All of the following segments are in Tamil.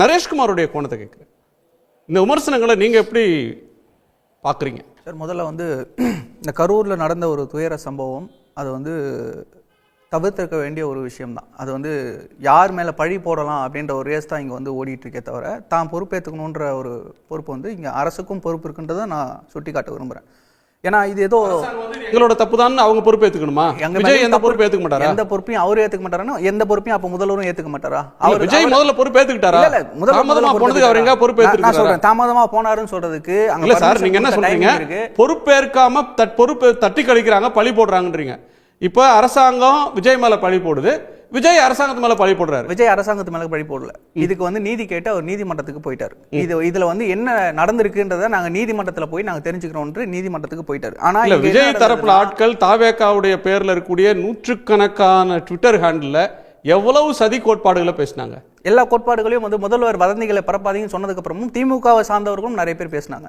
நரேஷ்குமாருடைய கோணத்தை கேட்குறேன். இந்த விமர்சனங்களை நீங்கள் எப்படி பார்க்குறீங்க? சார் முதல்ல வந்து இந்த கரூரில் நடந்த ஒரு துயர சம்பவம் அது வந்து தவிர்த்திருக்க வேண்டிய ஒரு விஷயம்தான். அது வந்து யார் மேலே பழி போடலாம் அப்படின்ற ஒரு ரேஸ் தான் இங்கே வந்து ஓடிட்டுருக்கே தவிர தான் பொறுப்பேற்றுக்கணுன்ற ஒரு பொறுப்பு வந்து இங்கே அரசுக்கும் பொறுப்பு இருக்குன்றதை நான் சுட்டி காட்ட விரும்புகிறேன் ஏன்னா இது ஏதோ எங்களோட தப்பு தான் அவங்க பொறுப்பு ஏத்துக்கணுமா? விஜய் எந்த பொறுப்பு ஏத்துக்க மாட்டாரா எந்த பொறுப்பையும் அவர் ஏத்துக்க மாட்டாரா எந்த பொறுப்பையும் அப்ப முதல்வரும் ஏத்துக்க மாட்டாரா அவர் விஜய் முதல்ல பொறுப்பு ஏத்துக்கிட்டாரா? இல்ல, முதல்ல போனதுக்கு அவர் எங்க பொறுப்பு ஏத்துக்கிட்டாரா? சொல்றேன் தாமதமா போனாருன்னு சொல்றதுக்கு இல்ல சார் நீங்க என்ன சொல்றீங்க? பொறுப்பேற்காம தட் பொறுப்பு தட்டி கழிக்கிறாங்க பழி போடுறாங்கன்றீங்க. இப்ப அரசாங்கம் விஜய் மேல பழி போடுது. விஜய் அரசாங்கத்து மேல பழி போடுறாரு. விஜய் அரசாங்கத்து மேல பழி போடல. இதுக்கு வந்து நீதி கேட்டு அவர் நீதிமன்றத்துக்கு போயிட்டாரு. இது இதுல வந்து என்ன நடந்திருக்குன்றத நாங்க நீதிமன்றத்துல போய் நாங்க தெரிஞ்சுக்கிறோம்னு நீதிமன்றத்துக்கு போயிட்டாரு. ஆனா விஜய் தரப்புல ஆட்கள் தாவேக்காவுடைய பேர்ல இருக்கக்கூடிய நூற்றுக்கணக்கான ட்விட்டர் ஹேண்டில் எவ்வளவு சதி கோட்பாடுகளை பேசினாங்க. எல்லா கோட்பாடுகளையும் வந்து முதல்வர் வதந்திகளை பரப்பாதீங்கன்னு சொன்னதுக்கு அப்புறமும் திமுகவை சார்ந்தவர்களும் நிறைய பேர் பேசினாங்க.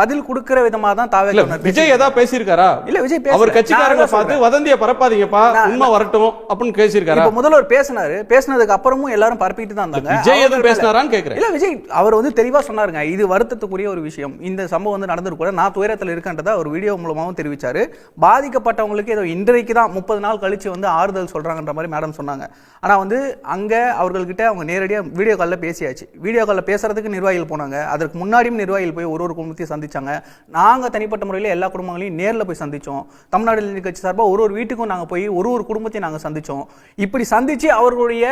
பதில் கொடுக்கிற விதமா தான் தாவே விஜய் ஏதா பேசியிருக்காரா. இல்ல விஜய். அவர் கட்சிக்காரங்க பார்த்து. வதந்திய பரப்பாதீங்கப்பா உண்மை வரட்டும் அப்படின்னு பேசியிருக்காரா? இப்ப முதல்வர் பேசினாரு. பேசினதுக்கு அப்புறமும் எல்லாரும் பரப்பிட்டு தான் இருந்தாங்க. விஜய் எதுவும் பேசினாரான்னு கேக்குறேன். இல்ல விஜய் அவர் வந்து தெளிவா சொன்னாருங்க. இது வருத்தத்துக்குரிய ஒரு விஷயம். இந்த சம்பவம் வந்து நடந்திருக்கு கூட. நான் துயரத்தில் இருக்கன்றதை அவர் வீடியோ மூலமாவும் தெரிவிச்சாரு. பாதிக்கப்பட்டவங்களுக்கு ஏதோ இன்றைக்கு தான் முப்பது நாள் கழிச்சு வந்து ஆறுதல் சொல்றாங்கன்ற மாதிரி மேடம் சொன்னாங்க. ஆனா வந்து அங்க அவர்கள்கிட்ட அவங்க நேரடியாக வீடியோ காலில் பேசியாச்சு. வீடியோ காலில் பேசுறதுக்கு நிர்வாகிகள் போனாங்க. அதற்கு முன்னாடியும் நிர்வாகிகள் போய் ஒரு ஒரு குடும்பத்தையும் சந்திச்சாங்க. நாங்கள் தனிப்பட்ட முறையில் எல்லா குடும்பங்களையும் நேரில் போய் சந்தித்தோம் தமிழ்நாடு நீதி கட்சி சார்பாக ஒரு ஒரு வீட்டுக்கும் நாங்கள் போய் ஒரு ஒரு குடும்பத்தையும் நாங்கள் சந்தித்தோம் இப்படி சந்திச்சு அவர்களுடைய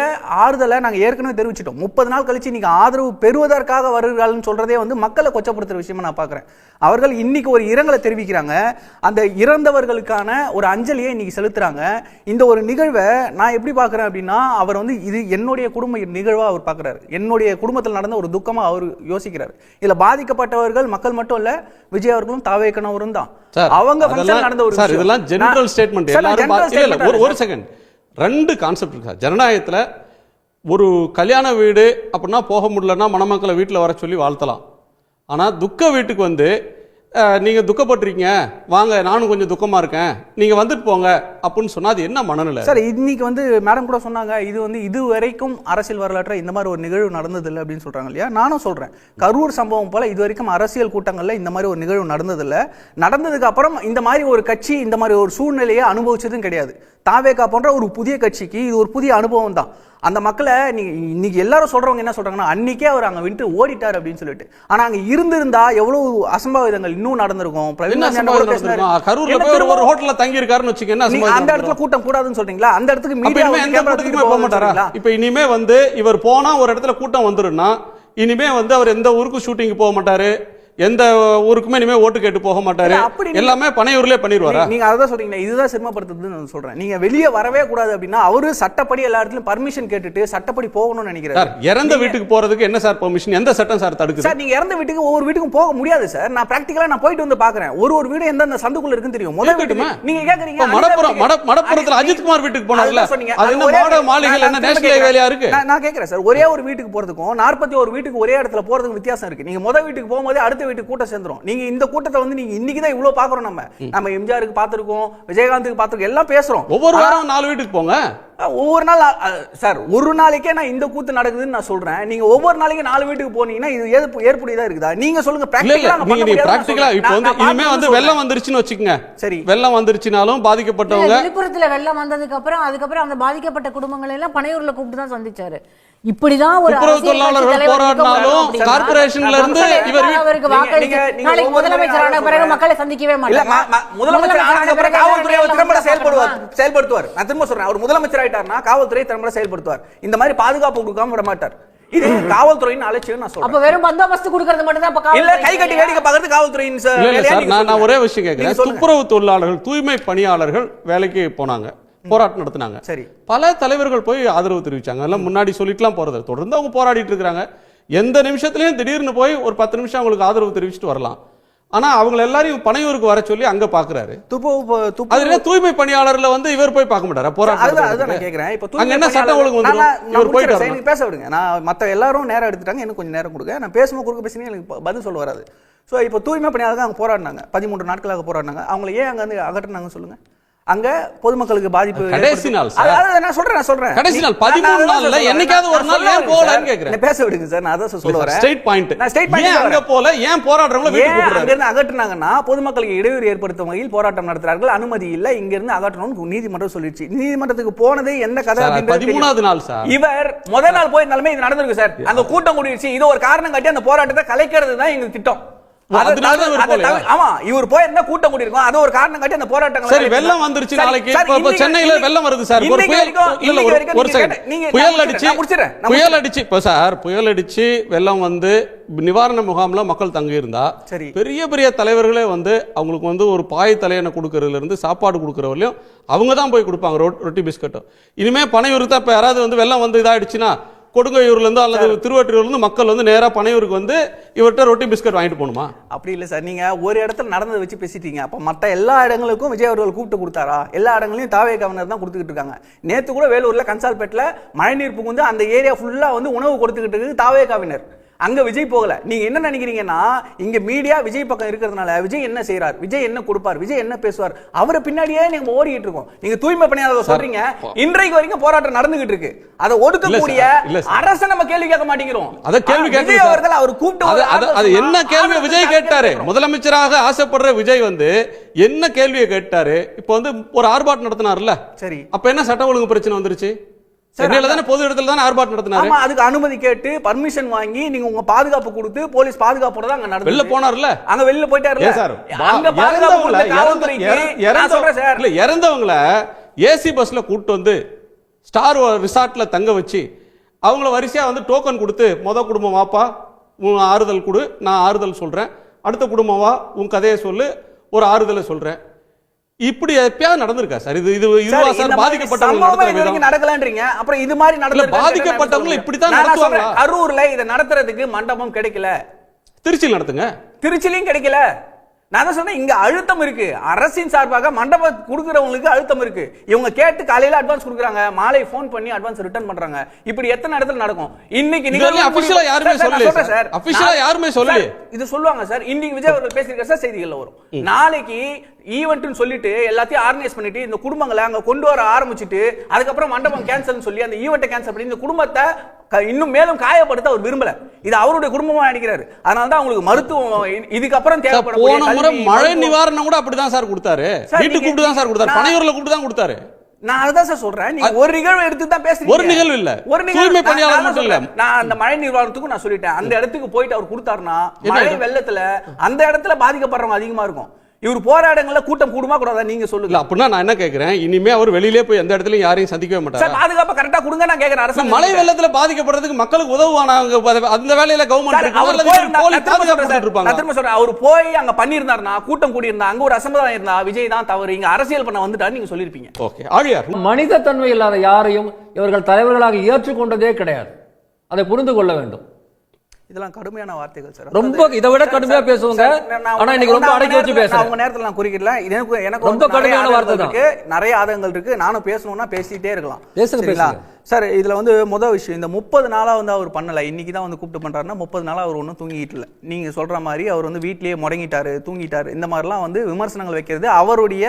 ஆறுதலை நாங்கள் ஏற்கனவே தெரிவிச்சிட்டோம். முப்பது நாள் கழிச்சு நீங்க ஆதரவு பெறுவதற்காக வருகிறாள்னு சொல்றதே வந்து மக்களை கொச்சப்படுத்துற விஷயமா நான் பார்க்கறேன் அவர்கள் இன்னைக்கு ஒரு இரங்கலை தெரிவிக்கிறாங்க. அந்த இறந்தவர்களுக்கான ஒரு அஞ்சலியை இன்னைக்கு செலுத்துறாங்க. இந்த ஒரு நிகழ்வை நான் எப்படி பார்க்கறேன் அப்படின்னா அவர் வந்து இது என்ன என்னுடைய குடும்ப நிகழ்வா அவர் பார்க்கறாரு என்னுடைய குடும்பத்தில் நடந்த ஒரு துக்கமா அவர் யோசிக்கிறார். இதுல பாதிக்கப்பட்டவர்கள் மக்கள் மட்டும் இல்ல விஜய் அவர்களும் தாவேக்கனவரும் தான். அவங்க நடந்த ஒரு சார். இதெல்லாம் ஜெனரல் ஸ்டேட்மெண்ட் எல்லாரும் ஒரு ஒரு செகண்ட் ரெண்டு கான்செப்ட் இருக்கு சார். ஜனநாயகத்துல ஒரு கல்யாண வீடு அப்படின்னா போக முடியலன்னா மணமக்களை வீட்டில் வர சொல்லி வாழ்த்தலாம். ஆனா துக்க வீட்டுக்கு வந்து நீங்கள் துக்கப்பட்டிருக்கீங்க. வாங்க நானும் கொஞ்சம் துக்கமாக இருக்கேன். நீங்கள் வந்துட்டு போங்க அப்படின்னு சொன்னால் அது என்ன மனநிலை? சார் இன்னைக்கு வந்து மேடம் கூட சொன்னாங்க இது வந்து இது வரைக்கும் அரசியல் வரலாற்றில் இந்த மாதிரி ஒரு நிகழ்வு நடந்ததில்லை அப்படின்னு சொல்கிறாங்க இல்லையா? நானும் சொல்கிறேன் கரூர் சம்பவம் போல் இது வரைக்கும் அரசியல் கூட்டங்களில் இந்த மாதிரி ஒரு நிகழ்வு நடந்ததில்லை. நடந்ததுக்கு அப்புறம் இந்த மாதிரி ஒரு கட்சி இந்த மாதிரி ஒரு சூழ்நிலையை அனுபவிச்சதும் கிடையாது. தாவேகா போன்ற ஒரு புதிய கட்சிக்கு இது ஒரு புதிய அனுபவம் தான். அந்த மக்களை நீங்க இன்னைக்கு எல்லாரும் சொல்றவங்க என்ன சொல்றாங்கன்னா அன்னைக்கே அவர் அங்க விட்டு ஓடிட்டார் அப்படின்னு சொல்லிட்டு. ஆனா அங்க இருந்திருந்தா எவ்வளவு அசம்பாவிதங்கள் இன்னும் நடந்திருக்கும். ஒரு- ஹோட்டல்ல தங்கி இருக்காருன்னு வச்சுக்க என்ன நீங்க சம்பவம் அந்த இடத்துல கூட்டம் கூடாதுன்னு சொல்றீங்களா? அந்த இடத்துக்கு மீடியா போக மாட்டாரா? இப்ப இனிமே வந்து இவர் போனா ஒரு இடத்துல கூட்டம் வந்துருன்னா இனிமே வந்து அவர் எந்த ஊருக்கும் ஷூட்டிங் போக மாட்டாரு. எந்த ஊருக்குமே இனிமே ஓட்டு கேட்டு போக மாட்டாரு. எல்லாமே பனையூர்லயே பண்ணிடுவாரா? நீங்க அதான் சொல்றீங்க இதுதான் சிரமப்படுத்துதுன்னு நான் சொல்றேன். நீங்க வெளியே வரவே கூடாது அப்படின்னா அவரு சட்டப்படி எல்லா இடத்துலயும் பர்மிஷன் கேட்டுட்டு சட்டப்படி போகணும்னு சார் நினைக்கிறாரு இறந்த வீட்டுக்கு போறதுக்கு என்ன சார் பெர்மிஷன் எந்த சட்டம் சார் தடுக்குது? சார் நீங்க இறந்த வீட்டுக்கு ஒவ்வொரு வீட்டுக்கும் போக முடியாது சார். நான் பிராக்டிகலா நான் போயிட்டு வந்து பாக்குறேன். ஒரு ஒரு வீடு எந்தெந்த சந்துக்குள்ள இருக்குன்னு தெரியும். முதல். வீட்டுக்கு நீங்க கேக்குறீங்க மடப்புறம் மடப்புறத்துல அஜித்குமார் வீட்டுக்கு சொன்னீங்க. அது அது என்ன மாட நான் என்ன நேஷனல் கேக்குறேன். வேலையா இருக்கு? நான் நான் கேக்குறேன் சார். ஒரே ஒரு வீட்டுக்கு போறதுக்கும் நாற்பத்தி ஒரு வீட்டுக்கு ஒரே இடத்துல போறதுக்கு வித்தியாசம் இருக்கு. நீங்க முதல் வீட்டுக்கு போகும்போது அடுத்த வீட்டுக்கு கூட்டம் சேர்ந்துரும். நீங்க இந்த கூட்டத்தை வந்து நீங்க இன்னைக்கு தான் இவ்வளவு பாக்குறோம் நம்ம. நம்ம எம்ஜிஆருக்கு பாத்துருக்கோம் விஜயகாந்துக்கு பாத்துருக்கோம் எல்லாம் பேசுறோம். ஒவ்வொரு வாரம் நாலு வீட்டுக்கு போங்க. ஒவ்வொரு நாள் சார் ஒரு நாளைக்கே நான் இந்த கூத்து நடக்குதுன்னு நான் சொல்றேன். நீங்க ஒவ்வொரு நாளைக்கு நாலு வீட்டுக்கு போனீங்கன்னா இது ஏற்பு ஏற்புடையதா இருக்குதா? நீங்க சொல்லுங்க பிராக்டிகலா இப்போ வந்து இனிமே வந்து வெள்ளம். வந்துருச்சுன்னு வச்சுக்கோங்க. சரி. வெள்ளம் வந்துருச்சுனாலும் பாதிக்கப்பட்டவங்க விழுப்புரத்துல வெள்ளம் வந்ததுக்கு அப்புறம் அதுக்கப்புறம் அந்த பாதிக்கப்பட்ட குடும்பங்களை எல்லாம் பனையூர்ல கூப்பிட்டு தான் சந்திச்சாரு. இப்படிதான் ஒரு துப்புரவு தொழிலாளர்கள் போராடினாலும் கார்ப்பரேஷன்ல இருந்து இவர் அவருக்கு நீங்க நாளைக்கு முதலமைச்சர் ஆன பிறகு. மக்களை சந்திக்கவே இல்ல மாட்டாங்க. முதலமைச்சர் ஆனதுக்கு அப்புறம் காவல்துறை அவர் திறம்பட செயல்படுவார். செயல்படுத்துவார். நான் திரும்ப சொல்றேன். அவர் முதலமைச்சர் ஆயிட்டார்னா காவல்துறை திறம்பட செயல்படுத்துவார். இந்த மாதிரி பாதுகாப்பு கொடுக்காம விட மாட்டார். இது காவல்துறையின் அலட்சியம் நான் சொல்றேன். அப்ப வெறும் பந்தோபஸ்து கொடுக்கறது மட்டும் தான் அப்ப இல்ல காவல்துறை கை கட்டி வேடிக்கை பார்க்கறது காவல்துறையின் நான். ஒரே விஷயம் கேட்கிறேன். துப்புரவு தொழிலாளர்கள் தூய்மை பணியாளர்கள் வேலைக்கு போனாங்க. போராட்டம் நடத்தினாங்க. சரி. பல தலைவர்கள் போய் ஆதரவு தெரிவிச்சாங்க. அதெல்லாம் முன்னாடி சொல்லிட்டுலாம் போறது. தொடர்ந்து அவங்க போராடிட்டு இருக்காங்க. எந்த நிமிஷத்துலயும் திடீர்னு போய் ஒரு பத்து நிமிஷம் அவங்களுக்கு ஆதரவு தெரிவிச்சுட்டு வரலாம். ஆனா அவங்க எல்லாரையும் பனையூருக்கு வர சொல்லி அங்க பாக்குறாரு. துப்புரவு அது துப்புரவு என்ன தூய்மை பணியாளர்ல வந்து இவர் போய் பார்க்க மாட்டாரா? போராட்டம்? கேக்குறேன். இப்போ அங்க என்ன சட்டம் ஒழுங்கு பணியாளர் வந்துரும்? இவர் போயிட்டு. எனக்கு பேச விடுங்க. நான் மத்த எல்லாரும் நேரம் எடுத்துட்டாங்க. எனக்கு கொஞ்சம் நேரம் கொடுங்க. நான் பேசும்போது குறுக்க பேசினே எனக்கு பதில் சொல்ல வராது. ஸோ இப்போ தூய்மை பணியாளர்கள் அங்கே போராடினாங்க. பதிமூன்று நாட்களாக போராடினாங்க. அவங்கள ஏன் அங்கே வந்து அகற்றினாங்க சொல்லுங்க. அங்க பொதுமக்களுக்கு பாதிப்பு கடைசி நாள் நான் சொல்றேன் நான் சொல்றேன். கடைசி நாள், நீ- 13 நான் அதான் நாள்ல. என்னைக்காவது ஒரு நாள் ஏன் போகலன்னு. கேக்குறேன். பேச விடுங்க சார். நான் அதான் சொல்ல வரேன். ஸ்ட்ரைட் பாயிண்ட் நான் ஏன் தான் அங்க. போல ஏன் போராடுறவங்கள வீட்டுக்கு ஏன் கூப்பிடுறாரு? அங்கிருந்து அகற்றினாங்கன்னா பொதுமக்களுக்கு இடையூறு ஏற்படுத்தும் வகையில் போராட்டம் நடத்துறார்கள். அனுமதி இல்ல. இங்க இருந்து அகற்றணும்னு நீதிமன்றம் சொல்லிடுச்சு. நீதிமன்றத்துக்கு போனது என்ன கதை. பதிமூணாவது நாள் சார். இவர் முதல் நாள் போயிருந்தாலுமே இது நடந்திருக்கு சார். அங்க கூட்டம் கூடிடுச்சு. இது ஒரு காரணம் காட்டி அந்த போராட்டத்தை கலைக்கிறது தான் எங்க திட்டம். ஆமா இவர் போயிருந்தா கூட்டம் அது ஒரு காரணம் காட்டி அந்த போராட்டங்களை சரி வெள்ளம். வந்துருச்சு நாளைக்கு சென்னையில வெள்ளம் வருது சார் ஒரு புயல் இல்ல ஒரு செகண்ட் நீங்க- அடிச்சு புயல் முடிச்சிடுறேன். அடிச்சு இப்ப சார் புயல் அடிச்சு வெள்ளம் வந்து நிவாரண முகாம்ல மக்கள் தங்கி இருந்தா. பெரிய பெரிய தலைவர்களே வந்து அவங்களுக்கு வந்து ஒரு பாய் தலையணை கொடுக்கறதுல இருந்து சாப்பாடு கொடுக்கறவரையும் அவங்க தான் போய் கொடுப்பாங்க ரொட்டி பிஸ்கட்டும் இனிமே பனையூருக்கு தான் இப்ப யாராவது வந்து வெள்ளம் வந்து இதாயிடுச்சுன்னா கொடுங்கையூர்ல இருந்து அல்லது திருவற்றியூர்ல இருந்து மக்கள் வந்து நேரா பனையூருக்கு வந்து இவர்கிட்ட ரொட்டி பிஸ்கட் வாங்கிட்டு போகணுமா? அப்படி இல்ல சார். நீங்க ஒரு இடத்துல நடந்ததை வச்சு பேசிட்டீங்க. அப்ப மத்த எல்லா இடங்களுக்கும் விஜய் அவர்கள் கூப்பிட்டு கொடுத்தாரா? எல்லா இடங்களையும் தாவே கவர்னர் தான் கொடுத்துக்கிட்டு இருக்காங்க. நேத்து கூட வேலூர்ல கன்சால்பேட்ல மழைநீர் புகுந்து அந்த ஏரியா ஃபுல்லா வந்து உணவு கொடுத்துக்கிட்டு இருக்கு தாவே கவினர் அங்க விஜய் போகல. நீங்க என்ன நினைக்கிறீங்கன்னா இங்க மீடியா விஜய் பக்கம் இருக்கிறதுனால விஜய் என்ன செய்றார்? விஜய் என்ன கொடுப்பார்? விஜய் என்ன பேசுவார்? அவரை பின்னாடியே நீங்க ஓடிட்டு இருக்கோம். நீங்க தூய்மை பணியாளர் சொல்றீங்க. இன்றைக்கு வரைக்கும் போராட்டம் நடந்துகிட்டு இருக்கு. அதை ஒடுக்கக்கூடிய. அரசை நம்ம கேள்வி கேட்க மாட்டேங்கிறோம். அத கேள்வி சார். அவர்கள் அவர் கூப்பிட்டு அது என்ன கேள்வி விஜய் கேட்டாரு. முதலமைச்சராக ஆசைப்படுற விஜய் வந்து என்ன கேள்வியை கேட்டாரு? இப்போ வந்து ஒரு ஆர்ப்பாட்டம் நடத்தினார்ல சரி. அப்ப என்ன சட்ட ஒழுங்கு பிரச்சனை வந்துருச்சு? சென்னையில தானே பொது இடத்துல தானே ஆர்ப்பாட்டம் நடத்தினாரு? ஆமா அதுக்கு அனுமதி கேட்டு பர்மிஷன் வாங்கி நீங்க உங்க பாதுகாப்பு கொடுத்து போலீஸ் பாதுகாப்போட அங்க வெளில நடந்து போனார்ல அங்க வெளியில போயிட்டாருல சார் அங்க பாதுகாப்பு காவல்துறைக்கு சார். இல்ல இறந்தவங்கள ஏசி பஸ்ல கூட்டு வந்து ஸ்டார் ரிசார்ட்ல தங்க வச்சு அவங்கள வரிசையா வந்து டோக்கன் கொடுத்து மொத குடும்பம் வாப்பா உன் ஆறுதல் கொடு நான் ஆறுதல் சொல்றேன். அடுத்த குடும்பம் வா உன் கதையை சொல்லு ஒரு ஆறுதலை சொல்றேன். இப்படி எப்பயாவது நடந்திருக்கா சார்? இது இது இதுவா சார், பாதிக்கப்பட்டவங்க நடக்கலன்றீங்க. அப்புறம் இது மாதிரி இப்படித்தான் நான் நான் நடத்துவாங்களா? சொல்றேன், கரூர்ல இதை நடத்துறதுக்கு மண்டபம் கிடைக்கல. திருச்சியில் நடத்துங்க. திருச்சிலையும் கிடைக்கல. நான் தான் சொன்னேன் இங்க அழுத்தம் இருக்கு. அரசின் சார்பாக மண்டபம் கொடுக்கறவங்களுக்கு அழுத்தம் இருக்கு. இவங்க கேட்டு காலையில அட்வான்ஸ் கொடுக்குறாங்க. மாலை ஃபோன் பண்ணி அட்வான்ஸ் ரிட்டர்ன் பண்றாங்க. இப்படி எத்தனை இடத்துல நடக்கும்? இன்னைக்கு official ஆ யாருமே சார், சார், நான்- யாருமே சார், சொல்லலையே. இது சொல்லுவாங்க சார். இன்னைக்கு விஜய் அவர்கள் பேசியிருக்க சார் செய்திகள்ல வரும். நாளைக்கு ஈவென்ட்னு சொல்லிட்டு எல்லாத்தையும் ஆர்கனைஸ் பண்ணிட்டு இந்த குடும்பங்களை அங்க கொண்டு வர ஆரம்பிச்சிட்டு அதுக்கப்புறம் மண்டபம் கேன்சல்னு சொல்லி அந்த ஈவெண்ட்டை கேன்சல் பண்ணி இந்த குடும்பத்தை இன்னும் மேலும் காயப்படுத்த அவர் விரும்பல. இது அவருடைய குடும்பமா நினைக்கிறாரு. அதனால தான் அவங்களுக்கு மருத்துவம் இதுக்கப்புறம் தேவைப்படக்கூடிய போன முறை மழை. நிவாரணம் கூட அப்படிதான் சார் கொடுத்தாரு. வீட்டுக்கு கூப்பிட்டு தான் சார் கொடுத்தாரு. பனையூர்ல கூப்பிட்டு தான் கொடுத்தாரு. நான் அதுதான் சார் சொல்றேன். நீங்க ஒரு நிகழ்வு எடுத்து தான் பேசுறீங்க. ஒரு நிகழ்வு இல்ல. ஒரு நிகழ்வு பணியாளர் மட்டும் இல்ல. நான் அந்த மழை நிர்வாகத்துக்கும் நான் சொல்லிட்டேன். அந்த இடத்துக்கு போயிட்டு அவர் கொடுத்தாருன்னா மழை? வெள்ளத்துல அந்த இடத்துல பாதிக்கப்படுறவங்க அதிகமா இருக்கும். இவர் போராடங்கள்ல கூட்டம் கூடுமா கூடாதா நீங்க இல்ல சொல்லுங்க அப்படின்னா நான் என்ன கேக்குறேன்? இனிமே அவர் வெளியிலே போய் எந்த இடத்துலயும் யாரையும் சந்திக்கவே சார் மாட்டாரு பாதுகாப்பா கரெக்டா கொடுங்க நான் கேக்குறேன். அரசு மழை வெள்ளத்துல பாதிக்கப்படுறதுக்கு மக்களுக்கு உதவுவானாங்க அந்த வேலையில கவர்மெண்ட் அவர் திரும்ப சொல்றேன் அவர் போய் அங்க பண்ணியிருந்தாருன்னா கூட்டம் கூடியிருந்தா அங்க ஒரு அசம்பதம் இருந்தா விஜய் தான் தவறு. இங்க அரசியல் பண்ண வந்துட்டாரு நீங்க சொல்லிருப்பீங்க ஓகே ஆழியார் மனித தன்மை இல்லாத யாரையும் இவர்கள் தலைவர்களாக ஏற்றுக்கொண்டதே கிடையாது. அதை புரிந்து கொள்ள வேண்டும். இதெல்லாம் கடுமையான வார்த்தைகள் சார் ரொம்ப இதை விட கடுமையா பேசுவாங்க. ஆனா இன்னைக்கு ரொம்ப அடக்கி வச்சு பேசுறேன். அவங்க நேரத்துல நான் குறிக்கல எனக்கு எனக்கு ரொம்ப கடுமையான வார்த்தை. இருக்கு நிறைய ஆதங்கங்கள் இருக்கு நானும் பேசணும்னா பேசிட்டே இருக்கலாம்? பேசுங்க. சார் இதில் வந்து முதல் விஷயம் இந்த முப்பது நாளாக வந்து அவர் பண்ணலை. இன்றைக்கி தான் வந்து கூப்பிட்டு பண்ணுறாருன்னா முப்பது நாளாக அவர் ஒன்றும் தூங்கிட்டு இல்லை. நீங்கள் சொல்கிற மாதிரி அவர் வந்து வீட்லேயே முடங்கிட்டார் தூங்கிட்டார். இந்த மாதிரிலாம் வந்து விமர்சனங்கள் வைக்கிறது அவருடைய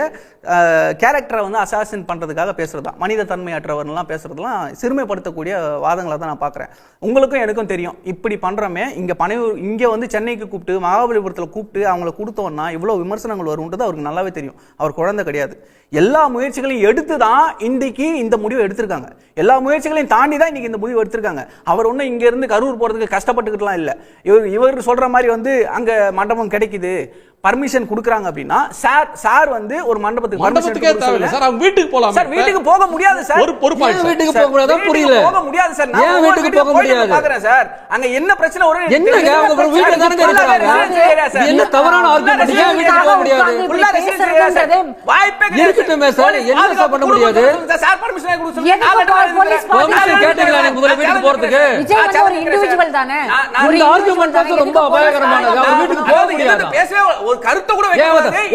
கேரக்டரை வந்து அசாசின் பண்ணுறதுக்காக பேசுறது? தான் மனித தன்மையற்றவர்லாம் பேசுறதுலாம் சிறுமைப்படுத்தக்கூடிய வாதங்களை தான் நான் பார்க்குறேன் உங்களுக்கும் எனக்கும் தெரியும். இப்படி பண்ணுறோமே இங்கே பனையூர் இங்கே வந்து சென்னைக்கு கூப்பிட்டு மகாபலிபுரத்தில் கூப்பிட்டு அவங்கள கொடுத்தோன்னா இவ்வளோ விமர்சனங்கள் வரும்ன்றது அவருக்கு நல்லாவே தெரியும். அவர் குழந்தை கிடையாது. எல்லா முயற்சிகளையும் எடுத்து தான் இன்றைக்கு இந்த முடிவை எடுத்திருக்காங்க. எல்லா முயற்சிகளையும் தாண்டி தான் இன்னைக்கு இந்த முடிவு எடுத்திருக்காங்க. அவர் ஒன்றும் இங்கேருந்து கரூர் போகிறதுக்கு கஷ்டப்பட்டுக்கிட்டுலாம் இல்லை. இவர் இவர் சொல்கிற மாதிரி வந்து அங்கே மண்டபம் கிடைக்குது. பர்மிஷன் கொடுக்குறாங்க அப்படின்னா சார் சார் வந்து ஒரு மண்டபத்துக்கு மண்டபத்துக்கே தேவையில்லை. சார் அவங்க வீட்டுக்கு போலாம் சார் வீட்டுக்கு போக முடியாது சார் ஒரு ஒரு சார். வீட்டுக்கு சார், போக முடியாதா? வீட்டுக்கு புரியல போக முடியாது சார் நான் வீட்டுக்கு போக முடியாது? பார்க்கறேன் சார் அங்க என்ன பிரச்சனை வரும் என்னங்க அவங்க அப்புறம் வீட்டுல தானே இருக்காங்க? என்ன தவறான ஆர்குமெண்ட் ஏன் வீட்டுக்கு போக முடியாது? இருக்கட்டுமே சார், என்ன சார் பண்ண முடியாது? Permission கேட்டீங்களா நீங்க முதல்ல வீட்டுக்கு போறதுக்கு? ஒரு இண்டிவிஜுவல் தானே? argument வந்து ரொம்ப அபாயகரமானது. அவர் வீட்டுக்கு போக முடியாதா? பேசவே ஒரு அவர் கருத்தை கூட வைக்க.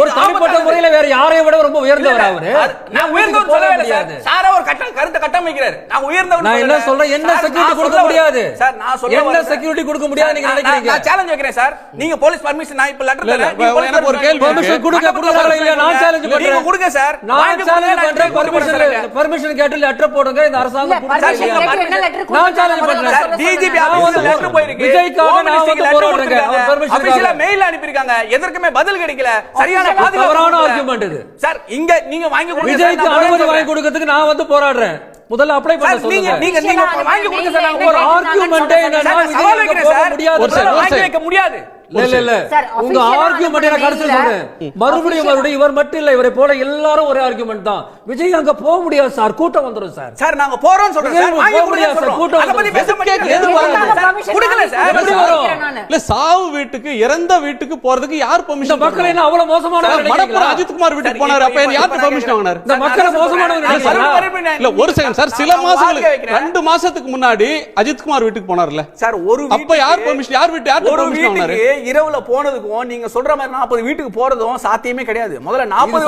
ஒரு தனிப்பட்ட. முறையில வேற யாரையும் விட ரொம்ப இல்ல, உயர்ந்தவர் இல்ல. அவரு நான் உயர்ந்தவர் இல்லை சார். முடியாது சார் அவர் கட்ட கருத்தை கட்டமைக்கிறார் நான் உயர்ந்தவர் நான் என்ன. சொல்றேன் என்ன செக்யூரிட்டி கொடுக்க சொல்ல முடியாது சார் நான் சொல்ல என்ன. செக்யூரிட்டி கொடுக்க முடியாது நீங்க நினைக்கிறீங்க நான் சேலஞ்ச் வைக்கிறேன் சார் நீங்க போலீஸ் பர்மிஷன் நான் இப்ப லெட்டர் இல்ல, இல்ல, தரேன் நீங்க எனக்கு ஒரு கேள்வி கொடுங்க, பக்கத்துல கொடுங்க, இல்லையா? நான் நீங்க பண்றேன். கொடுங்க சார் நான் சேலஞ்ச் பண்றேன் கொடுக்க பர்மிஷன். பர்மிஷன் கேட்டு லெட்டர் போடுங்க இந்த இல்ல, அரசாங்கம்? நீங்க நான் முதல்ல பண்றேன். சொல்ல. ஆபீஸ்ல நான் letter போயிருக்கு. விஜய்க்காக நான் வந்து போராடுறேன். அவர் permission Official ஆ காக. mail அனுப்பியிருக்காங்க. எதற்குமே பதில் கிடைக்கல. சரியான தவறான argument இது. சார் இங்க நீங்க வாங்கி விஜய்க்கு அனுமதி வாங்கி கொடுக்கறதுக்கு நான் வந்து போராடுறேன். முதல்ல அப்ளை பண்ண சொல்லுங்க. நீங்க நீங்க வாங்கி கொடுங்க சார் ஒரு ஆர்குமெண்டே என்னன்னா விஜய். வைக்க முடியாது. இல்ல உங்க ஆர்குமெண்ட் ல- சொல்றேன் மறுபடியும் மறுபடியும் இவர் மட்டும் இல்ல இவரை போல எல்லாரும் ஒரே ஆர்குமெண்ட் தான். விஜய் அங்க போக முடியாது சார். கூட்டம் வந்துரும் சார். சார் நாங்க போறோம் சொல்றோம் சார். போக முடியாது கூட்டம் அத பத்தி பேச. இல்ல சாவு வீட்டுக்கு இறந்த வீட்டுக்கு போறதுக்கு யார் பெர்மிஷன் மக்கள் என்ன அவ்வளவு மோசமான மணப்புறம் அஜித்குமார் வீட்டுக்கு போனாரு. அப்ப யார்கிட்ட பெர்மிஷன் வாங்கினாரு? இந்த மக்களை மோசமானவங்க? இல்ல ஒரு செகண்ட் சார். சில மாசங்களுக்கு ரெண்டு மாசத்துக்கு முன்னாடி அஜித்குமார் வீட்டுக்கு போனார்ல. சார் ஒரு அப்ப யார் பெர்மிஷன் யார் வீட்டு யார் பெர்மிஷன் வாங்கினாரு? இரவுல போனதுக்கும் நீங்க சொல்ற மாதிரி நாற்பது வீட்டுக்கு போறதும் சாத்தியமே கிடையாது. முதல்ல நாற்பது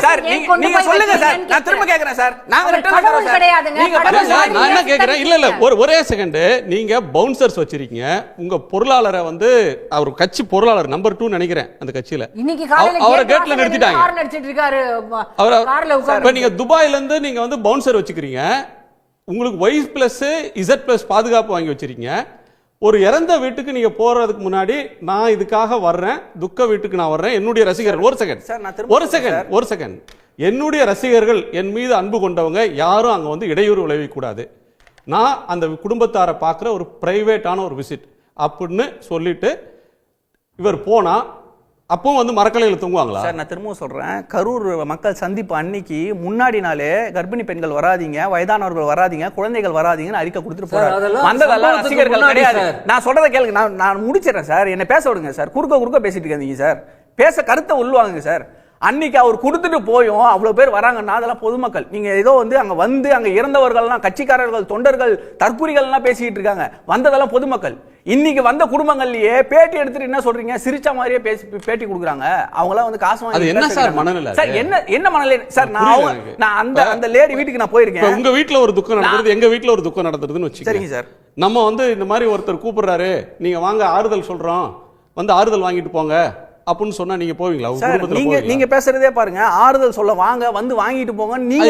சார் நீங்க சொல்லுங்க சார். நான் திரும்ப கேக்குறேன் சார். நாங்க கேக்குறேன் இல்ல இல்ல ஒரு ஒரே செகண்ட் நீங்க பவுன்சர்ஸ் வச்சிருக்கீங்க. உங்க பொருளாளரை வந்து அவர் கட்சி பொருளாளர் நம்பர் டூ நினைக்கிறேன் அந்த கட்சியில. இன்னைக்கு காலையில அவ- அவரை கேட்ல நிறுத்திட்டாங்க. அவரை நீங்க துபாயில இருந்து நீங்க வந்து பவுன்சர் வச்சுக்கிறீங்க. உங்களுக்கு ஒய் பிளஸ் இசட் பிளஸ் பாதுகாப்பு வாங்கி வச்சிருக்கீங்க. ஒரு இறந்த வீட்டுக்கு நீங்க போறதுக்கு முன்னாடி நான் இதுக்காக வர்றேன் துக்க வீட்டுக்கு நான் வர்றேன் என்னுடைய ரசிகர்கள் ஒரு செகண்ட் சார், ஒரு செகண்ட் ஒரு செகண்ட் என்னுடைய ரசிகர்கள் என் மீது அன்பு கொண்டவங்க யாரும் அங்க வந்து இடையூறு விளைவிக்க கூடாது நான் அந்த குடும்பத்தாரை பார்க்குற ஒரு பிரைவேட்டான ஒரு விசிட் அப்படின்னு சொல்லிட்டு இவர் போனா அப்பவும் வந்து மரக்கலையில் தூங்குவாங்களா? சார் நான் திரும்பவும் சொல்றேன். கரூர் மக்கள் சந்திப்பு அன்னைக்கு முன்னாடி நாளே கர்ப்பிணி பெண்கள் வராதீங்க வயதானவர்கள் வராதீங்க குழந்தைகள் வராதீங்கன்னு அறிக்கை கொடுத்துட்டு அதெல்லாம் வந்ததெல்லாம் ரசிகர்கள் கிடையாது. நான் சொல்றதை கேளுங்க. நான் நான் முடிச்சிடறேன் சார். என்ன பேச விடுங்க சார். குறுக்க குறுக்க பேசிட்டு இருக்காதீங்க சார். பேச கருத்தை உள்வாங்குங்க சார். அன்னைக்கு அவர் கொடுத்துட்டு போயும் அவ்வளவு பேர் வராங்கன்னா அதெல்லாம் பொதுமக்கள். நீங்க ஏதோ வந்து அங்க வந்து அங்க இறந்தவர்கள்லாம் கட்சிக்காரர்கள் தொண்டர்கள் தற்குறிகள்லாம் பேசிட்டு இருக்காங்க. வந்ததெல்லாம் பொதுமக்கள். இன்னைக்கு வந்த குடும்பங்கள்லயே பேட்டி எடுத்துட்டு என்ன சொல்றீங்க? சிரிச்ச மாதிரியே பேசி பேட்டி கொடுக்குறாங்க. அவங்களாம் வந்து காசு வாங்கி என்ன சார். மனநிலை சார்? என்ன என்ன மனநிலை? சார் நான். நான் அந்த அந்த லேடி வீட்டுக்கு நான் போயிருக்கேன். உங்க வீட்ல ஒரு துக்கம் நடந்தது எங்க வீட்ல ஒரு துக்கம் நடந்ததுன்னு வச்சுக்கோங்க. சரிங்க சார். நம்ம வந்து இந்த மாதிரி ஒருத்தர் கூப்பிடுறாரு நீங்க வாங்க ஆறுதல் சொல்றோம். வந்து ஆறுதல் வாங்கிட்டு போங்க. அப்படின்னு சொன்னா நீங்க போவீங்களா நீங்க? நீங்க பேசுறதே பாருங்க ஆறுதல் சொல்ல வாங்க வந்து வாங்கிட்டு போங்க நீங்க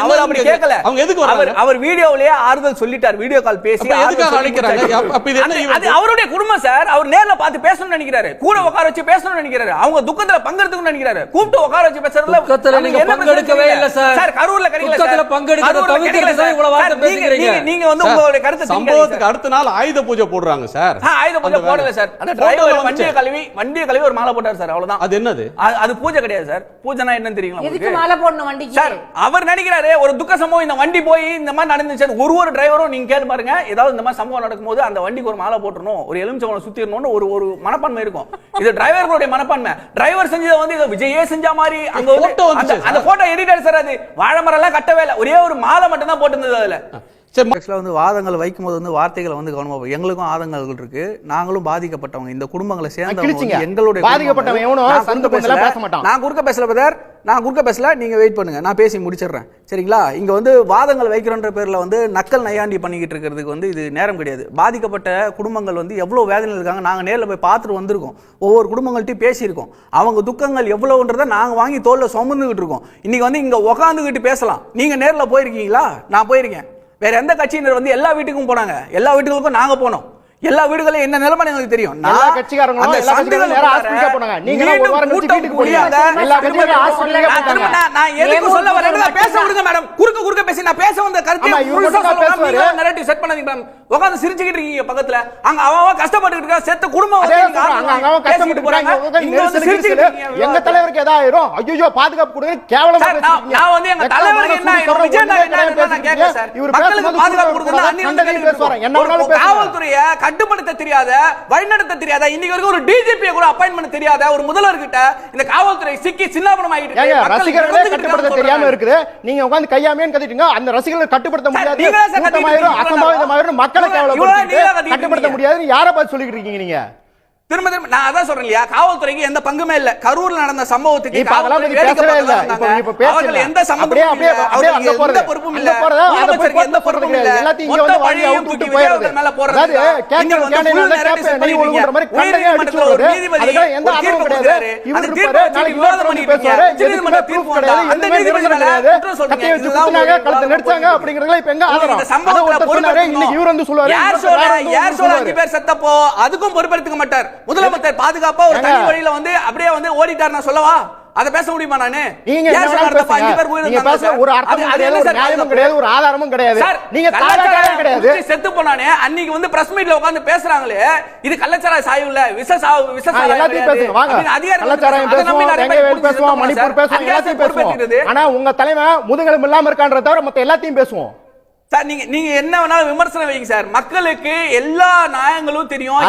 அவர் அப்படி? கேட்கல அவங்க எதுக்கு அவர்? அவர் வீடியோவிலேயே ஆறுதல் சொல்லிட்டார் வீடியோ கால் பேசி எதுக்காக அழைக்கிறாங்க? அப்ப- இது என்ன அது- அவருடைய குடும்பம் சார் அவர் நேர்ல பார்த்து பேசணும்னு நினைக்கிறாரு கூட உட்கார வச்சு பேசணும்னு நினைக்கிறாரு அவங்க துக்கத்துல பங்கெடுத்துக்கணும்னு நினைக்கிறாரு கூப்பிட்டு உட்கார வச்சு பேசுறதுல துக்கத்துல நீங்க என்ன பங்கெடுக்கவே இல்ல சார். சார் கரூர்ல கிடைக்கல துக்கத்துல சார். பங்கெடுக்கிறத தவிர்க்கிறது தான். இவ்வளவு வார்த்தை சார், நீங்க- வந்து உங்களுடைய கருத்தை சம்பவத்துக்கு. அடுத்த நாள் ஆயுத பூஜை போடுறாங்க சார் ஆயுத பூஜை போடல. சார் அந்த டிரைவர். வண்டியை கழுவி வண்டியை கழுவி ஒரு மாலை போட்டார் சார் அவ்வளவுதான். அது என்னது? அது- பூஜை கிடையாது சார். பூஜைனா என்னன்னு தெரியுங்களா எதுக்கு? மாலை போடணும் வண்டிக்கு? சார் அவர் நினைக்கிறாரு ஒரு துக்க சம்பவம் இந்த வண்டி போய் இந்த மாதிரி நடந்துச்சு ஒரு ஒரு டிரைவரும் நீங்க கேட்டு பாருங்க ஏதாவது இந்த மாதிரி சம்பவம் நடக்கும்போது அந்த வண்டிக்கு ஒரு மாலை போட்டுறணும் ஒரு எலுமிச்சம்பழம் சுத்திரணும்னு ஒரு ஒரு மனப்பான்மை இருக்கும். இது டிரைவர்களுடைய மனப்பான்மை. டிரைவர் செஞ்சதை வந்து இதை விஜயே செஞ்ச மாதிரி அங்க அந்த- அந்த சார். போட்டோ எடிட்டர் சார் அது. வாழை மரம் எல்லாம் கட்டவே இல்லை. ஒரே ஒரு மாலை மட்டும் தான் போட்டிருந்தது அதுல. சரி ஆக்சுவலாக வந்து வாதங்கள் வைக்கும்போது வந்து வார்த்தைகளை வந்து கவனமாக எங்களுக்கும் ஆதங்கங்கள் இருக்கு. நாங்களும் பாதிக்கப்பட்டவங்க. இந்த குடும்பங்களை சேர்ந்தவங்க எங்களுடைய பாதிக்கப்பட்டவன் நான் குறுக்க பேசல. பேச மாட்டான். நான் குறுக்க பேசல பிரதர் நான் குறுக்க பேசல. நீங்க வெயிட் பண்ணுங்க. நான் பேசி முடிச்சிடுறேன். சரிங்களா? இங்க வந்து வாதங்கள் வைக்கிறோன்ற பேர்ல வந்து நக்கல் நையாண்டி பண்ணிக்கிட்டு இருக்கிறதுக்கு வந்து இது நேரம் கிடையாது. பாதிக்கப்பட்ட குடும்பங்கள் வந்து எவ்வளவு வேதனையில் இருக்காங்க நாங்க நேர்ல போய் பார்த்துட்டு வந்திருக்கோம். ஒவ்வொரு குடும்பங்கள்ட்டையும் பேசியிருக்கோம். அவங்க துக்கங்கள் எவ்வளவுன்றதை நாங்க வாங்கி தோல்ல சுமந்துகிட்டு இருக்கோம். இன்னைக்கு வந்து இங்க உக்காந்துக்கிட்டு பேசலாம். நீங்க நேர்ல போயிருக்கீங்களா? நான் போயிருக்கேன். வேற எந்த கட்சியினர் வந்து எல்லா வீட்டுக்கும் போனாங்க. எல்லா வீட்டுகளுக்கும் நாங்க போனோம். எல்லா வீடுகளும் என்ன நிலைமை எங்களுக்கு தெரியும் எல்லா கட்சிக்காரங்களும் அந்த சந்துகள் நேரா உள்ளார ஹாஸ்பிட்டலுக்கே போனாங்க. நீங்க ஒரு வாரம் கழிச்சு வீட்டுக்கு. கூடியாத எல்லா கட்சிக்காரங்களும் திரும்ப போனாங்க. நான் நான் எதுக்கு சொல்ல வரேன் நான் பேச விடுங்க மேடம் குறுக்க குறுக்க பேசி நான் பேச வந்த கருத்தை முழுசா சொல்லலாம். நீங்க நரேட்டிவ் செட் பண்ணாதீங்க மேடம் உட்கார்ந்து சிரிச்சுக்கிட்டு இருக்கீங்க பக்கத்துல அங்க அவன் கஷ்டப்பட்டுட்டு இருக்கா செத்த குடும்பம் வந்து. அங்க அங்க கஷ்டப்பட்டு போறாங்க போறாங்க. இங்க வந்து. இருக்கீங்க எங்க தலைவருக்கு ஏதாவது ஆயிரும் ஐயோ பாதுகாப்பு கொடுங்க கேவலமா நான் வந்து எங்க தலைவருக்கு வர என்ன சொல்ற விஜய் நான் கேட்கறேன் சார். இவர் பேசும்போது பாதுகாப்பு கூட கொடுக்கணும் கண்டதையும் பேசுவாரு. என்ன. காவல்துறையை கட்டுப்படுத்த தெரியாத வழிநடத்த தெரியாத இன்னைக்கு வரைக்கும் ஒரு டிஜிபி கூட அப்பாயின்மெண்ட் தெரியாத ஒரு முதல்வர் கிட்ட இந்த காவல்துறை சிக்கி சின்னாபனம் ஆகிட்டு ரசிகர்களே கட்டுப்படுத்த தெரியாம. இருக்குது நீங்க உட்கார்ந்து கையாமேன்னு கத்திட்டீங்க அந்த ரசிகர்களை கட்டுப்படுத்த முடியாது கூட்டமாயிரும்? அசம்பாவிதமாயிரும் மக்களை கட்டுப்படுத்த? முடியாதுன்னு யாரை பார்த்து சொல்லிட்டு இருக்கீங்க நீங்க திரும்ப திரும்ப நான் அதான் சொல்றேன் இல்லையா காவல்துறைக்கு எந்த பங்குமே இல்ல கரூர்ல நடந்த சம்பவத்துக்கு. அவர்கள் எந்த சம்பந்தமும். எந்த பொறுப்பும் இல்ல முதலமைச்சருக்கு எந்த பொறுப்பும் இல்ல மொத்த பழியையும் தூக்கி போயிடுறது. மேல போடுறது நீங்க வந்து கேள்வி full நல்லா narrative கேட்பேன், நீ பண்ணிருக்கீங்க. உயர்நீதிமன்றத்துல ஒரு. நீதிபதி ஒரு தீர்ப்பு. கொடுக்குறாரு. அந்த தீர்ப்பை வச்சு விவாதம் பண்ணிருக்கீங்க. எதுக்குமே தீர்ப்பு வந்தா, அந்த நீதிபதி மேல. குற்றம் சொல்றீங்க. இதுதான் கழுத்தை போயிட்டு அப்படிங்கறதுல இப்ப எங்க ஆதாரம்? இந்த சம்பவத்துல பொறுப்பெடுக்கணும். இன்னைக்கு இவர் வந்து சொல்லுவாரு, யார் சொல்றா? யார் சொல்றா? அஞ்சு பேர் செத்தப்போ அதுக்கும் பொறுப்பெடுத்துக்க மாட்டார் முதலமைச்சர் பாதுகாப்பா ஒரு தனி. வழியில வந்து அப்படியே வந்து ஓடிட்டார் நான் சொல்லவா அதை பேச முடியுமா நானு நீங்க. ஒரு அது கிடையாது ஒரு ஆதாரமும் கிடையாது நீங்க கிடையாது செத்து போனானே அன்னைக்கு வந்து பிரஸ் மீட்ல உட்கார்ந்து பேசுறாங்களே இது கள்ளச்சாராய சாயம் இல்ல விச சாவு விச எல்லாத்தையும். பேசுங்க வாங்க அதிகாரிகள் கள்ளச்சாராயம் பேசுவோம் குடிச்சு பேசுவோம் மணிப்பூர் பேசுவோம். எல்லாத்தையும் பேசுவோம்? ஆனா உங்க தலைவன் முதுகெலும்பு இல்லாம இருக்கான்றத தவிர மத்த எல்லாத்தையும் பேசுவோம் சார் நீங்க நீங்க என்ன வேணாலும் விமர்சனம் வைங்க சார். மக்களுக்கு எல்லா நியாயங்களும் தெரியும்.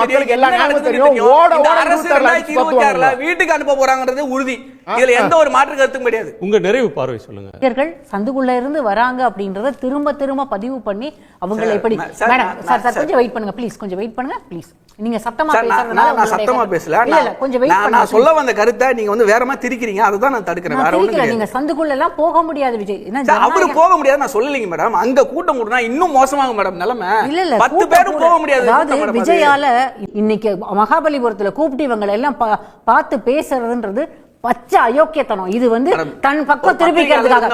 மக்களுக்கு எல்லா நடக்குதுன்னு தெரியும். ஓட இந்த ஓட அரசு ரெண்டாயிரத்தி இருபத்தி ஆறுல. வீட்டுக்கு அனுப்ப போறாங்கன்றது உறுதி. இதுல எந்த ஒரு மாற்று கருத்தும் கிடையாது. உங்க நிறைவு பார்வை சொல்லுங்க. சந்துக்குள்ள இருந்து வராங்க அப்படின்றத திரும்ப திரும்ப பதிவு பண்ணி அவங்களை எப்படி மேடம் சார் சார். கொஞ்சம் வெயிட் பண்ணுங்க ப்ளீஸ் கொஞ்சம் வெயிட் பண்ணுங்க ப்ளீஸ் நீங்க சத்தமா பேசுறதுனால நான் சத்தமா பேசல. கொஞ்சம் வெயிட் நான் சொல்ல வந்த கருத்தை நீங்க வந்து வேற மாதிரி திரிக்கிறீங்க. அதுதான் நான் தடுக்கிறேன். வேற திரிக்கல, நீங்க சந்துக்குள்ள எல்லாம் போக முடியாது விஜய். சார், அவரு போக முடியாது. நான் சொல்லலைங்க மேடம் அங்க கூட்டம் கூட்டினா இன்னும் மோசமாகும் மேடம் நிலைமை. இல்ல இல்ல பத்து பேரும் போக முடியாது. அதாவது. விஜயால இன்னைக்கு மகாபலிபுரத்துல கூப்பிட்டு இவங்களை எல்லாம் பார்த்து பேசுறதுன்றது பச்சை அயோக்கியத்தனம். இது வந்து தன் பக்கம் திருப்பிக்கிறதுக்காக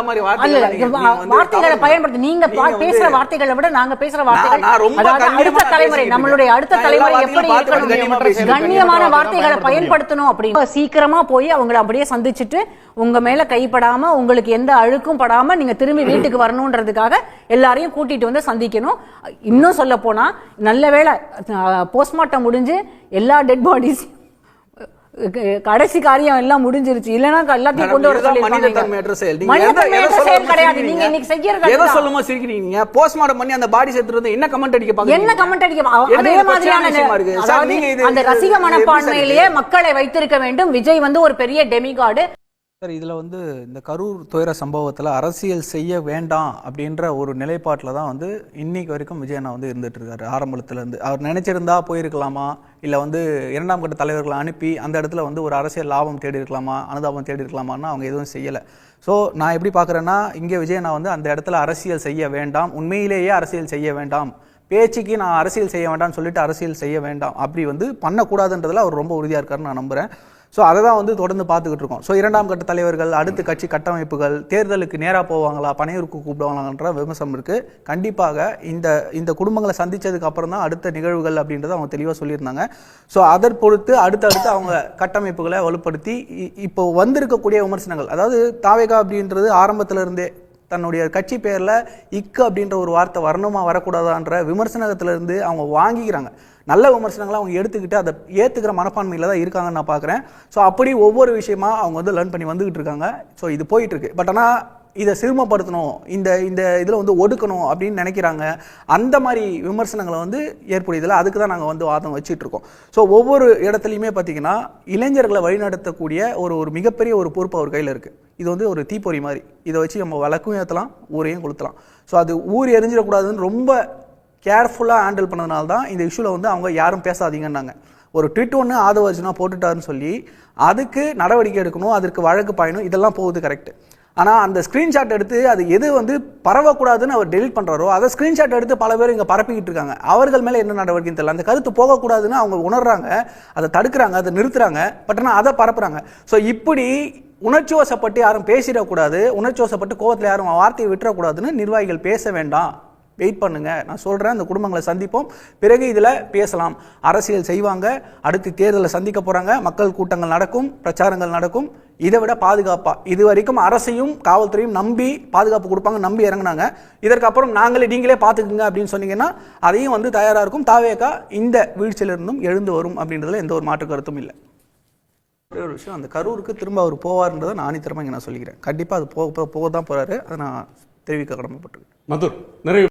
வார்த்தைகளை பயன்படுத்தி நீங்க பேசுற வார்த்தைகளை விட நாங்க பேசுற வார்த்தைகள் அடுத்த தலைமுறை நம்மளுடைய அடுத்த. தலைமுறை எப்படி இருக்கணும். கண்ணியமான கண்ணியமா வார்த்தைகளை பயன்படுத்த பயன்படுத்தணும் அப்படின்னு சீக்கிரமா போய் அவங்களை அப்படியே சந்திச்சுட்டு உங்க மேல கைப்படாம உங்களுக்கு எந்த அழுக்கும் படாம நீங்க திரும்பி வீட்டுக்கு வரணுன்றதுக்காக எல்லாரையும் கூட்டிட்டு வந்து சந்திக்கணும். இன்னும் சொல்ல போனா நல்ல வேளை போஸ்ட்மார்ட்டம் முடிஞ்சு எல்லா டெட் பாடிஸ் கடைசி காரியம் எல்லாம் முடிஞ்சிருச்சு இல்லைன்னா எல்லாத்தையும் கொண்டு வர இதுதான் சொல்லியிருப்பாங்க மனிதத்தன்மையற்ற செயல். நீங்க எதை- சொல்ல கிடையாது? நீங்க இன்னைக்கு செய்யறது எதை. சொல்லுமோ சிரிக்கிறீங்க நீங்க போஸ்ட்மார்ட்டம் பண்ணி அந்த பாடி செத்துறது என்ன கமெண்ட் அடிக்க பாக்குறீங்க என்ன கமெண்ட் அடிக்க அதே மாதிரியான அதாவது அந்த ரசிக மனப்பான்மையிலேயே? மக்களை வைத்திருக்க வேண்டும் விஜய் வந்து ஒரு பெரிய டெமிகாடு சார் இதில் வந்து இந்த கரூர் துயர சம்பவத்தில் அரசியல் செய்ய வேண்டாம் அப்படின்ற ஒரு நிலைப்பாட்டில் தான் வந்து இன்னைக்கு வரைக்கும் விஜய் அண்ணா வந்து இருந்துட்டு இருக்காரு. ஆரம்பத்துலேருந்து அவர் நினைச்சிருந்தா போயிருக்கலாமா? இல்லை வந்து இரண்டாம் கட்ட தலைவர்களை அனுப்பி அந்த இடத்துல வந்து ஒரு அரசியல் லாபம் தேடி இருக்கலாமா? அனுதாபம் தேடி இருக்கலாமான்னு அவங்க எதுவும் செய்யலை. ஸோ நான் எப்படி பார்க்குறேன்னா இங்கே விஜய் அண்ணா வந்து அந்த இடத்துல அரசியல் செய்ய வேண்டாம். உண்மையிலேயே அரசியல் செய்ய வேண்டாம். பேச்சுக்கு நான் அரசியல் செய்ய வேண்டாம்னு சொல்லிட்டு அரசியல் செய்ய வேண்டாம். அப்படி வந்து பண்ணக்கூடாதுன்றதில் அவர் ரொம்ப உறுதியாக இருக்காருன்னு நான் நம்புகிறேன் ஸோ அதை தான் வந்து தொடர்ந்து பார்த்துக்கிட்டு இருக்கோம். ஸோ இரண்டாம் கட்ட தலைவர்கள் அடுத்த கட்சி கட்டமைப்புகள் தேர்தலுக்கு நேராக போவாங்களா பனையூருக்கு கூப்பிடுவாங்களான்ற விமர்சனம் இருக்குது கண்டிப்பாக இந்த இந்த குடும்பங்களை சந்தித்ததுக்கு அப்புறம் தான் அடுத்த நிகழ்வுகள் அப்படின்றத அவங்க தெளிவாக சொல்லியிருந்தாங்க. ஸோ அதை பொறுத்து அடுத்தடுத்து அவங்க கட்டமைப்புகளை வலுப்படுத்தி இ- இப்போ வந்திருக்கக்கூடிய விமர்சனங்கள் அதாவது தாவேகா அப்படின்றது ஆரம்பத்திலிருந்தே தன்னுடைய கட்சி பேரில் இக்கு அப்படின்ற ஒரு வார்த்தை வரணுமா வரக்கூடாதான்ற விமர்சனத்திலிருந்து அவங்க வாங்கிக்கிறாங்க. நல்ல விமர்சனங்களை அவங்க எடுத்துக்கிட்டு அதை ஏற்றுக்கிற மனப்பான்மையில் தான் இருக்காங்கன்னு நான் பார்க்குறேன் ஸோ அப்படி ஒவ்வொரு விஷயமா அவங்க வந்து லேர்ன் பண்ணி வந்துகிட்டு இருக்காங்க. ஸோ இது போயிட்டுருக்கு பட் ஆனால் இதை சிறுமப்படுத்தணும் இந்த இந்த இதில் வந்து ஒடுக்கணும் அப்படின்னு நினைக்கிறாங்க. அந்த மாதிரி விமர்சனங்களை வந்து ஏற்படுதில்லை அதுக்கு தான் நாங்கள் வந்து வாதம் வச்சுட்ருக்கோம் ஸோ ஒவ்வொரு இடத்துலையுமே பார்த்திங்கன்னா இளைஞர்களை வழிநடத்தக்கூடிய ஒரு ஒரு மிகப்பெரிய ஒரு பொறுப்பு அவர் கையில் இருக்குது இது வந்து ஒரு தீப்பொறி மாதிரி. இதை வச்சு நம்ம வழக்கும் ஏற்றலாம் ஊரையும் கொளுத்தலாம். ஸோ அது ஊர் எரிஞ்சிடக்கூடாதுன்னு ரொம்ப கேர்ஃபுல்லாக ஹேண்டில் பண்ணதுனால தான் இந்த இஷ்யூவில் வந்து அவங்க யாரும் பேசாதீங்கன்னாங்க. ஒரு ட்விட் ஒன்று ஆதவ அர்ஜுனா போட்டுட்டாருன்னு சொல்லி அதுக்கு நடவடிக்கை எடுக்கணும் அதற்கு வழக்கு பாயணும் இதெல்லாம் போகுது கரெக்ட் ஆனால் அந்த ஸ்க்ரீன்ஷாட் எடுத்து அது எது வந்து பரவக்கூடாதுன்னு அவர் டெலிட் பண்ணுறாரோ அதை ஸ்க்ரீன்ஷாட் எடுத்து பல பேர் இங்கே பரப்பிக்கிட்டு இருக்காங்க. அவர்கள் மேலே என்ன நடவடிக்கைன்னு தெரியல. அந்த கருத்து போகக்கூடாதுன்னு அவங்க உணர்றாங்க அதை தடுக்கிறாங்க அதை நிறுத்துறாங்க பட் ஆனால் அதை பரப்புறாங்க. ஸோ இப்படி உணர்ச்சி வசப்பட்டு யாரும் பேசிடக்கூடாது உணர்ச்சி வசப்பட்டு கோவத்தில் யாரும் வார்த்தையை விட்டுறக்கூடாதுன்னு நிர்வாகிகள் பேச வேண்டாம். வெயிட் பண்ணுங்க. நான் சொல்கிறேன் அந்த குடும்பங்களை சந்திப்போம். பிறகு இதில் பேசலாம். அரசியல் செய்வாங்க. அடுத்து தேர்தலை சந்திக்க போகிறாங்க மக்கள் கூட்டங்கள் நடக்கும் பிரச்சாரங்கள் நடக்கும். இதை விட பாதுகாப்பாக இது வரைக்கும் அரசையும் காவல்துறையும் நம்பி பாதுகாப்பு கொடுப்பாங்க நம்பி இறங்குனாங்க. இதற்கப்புறம் நாங்களே நீங்களே பார்த்துக்குங்க அப்படின்னு சொன்னீங்கன்னா அதையும் வந்து தயாராக இருக்கும். தாவேக்கா இந்த வீழ்ச்சியிலிருந்தும் எழுந்து வரும் அப்படின்றதுல எந்த ஒரு மாற்று கருத்தும் இல்லை. ஒரே ஒரு விஷயம் அந்த கரூருக்கு திரும்ப அவர் போவார்ன்றதை நான் ஆணித்தரமாக இங்கே நான் சொல்லிக்கிறேன். கண்டிப்பாக அது போக போக தான் போகிறாரு அதை நான் தெரிவிக்க கடமைப்பட்டிருக்கேன். மதுர் நிறைவு.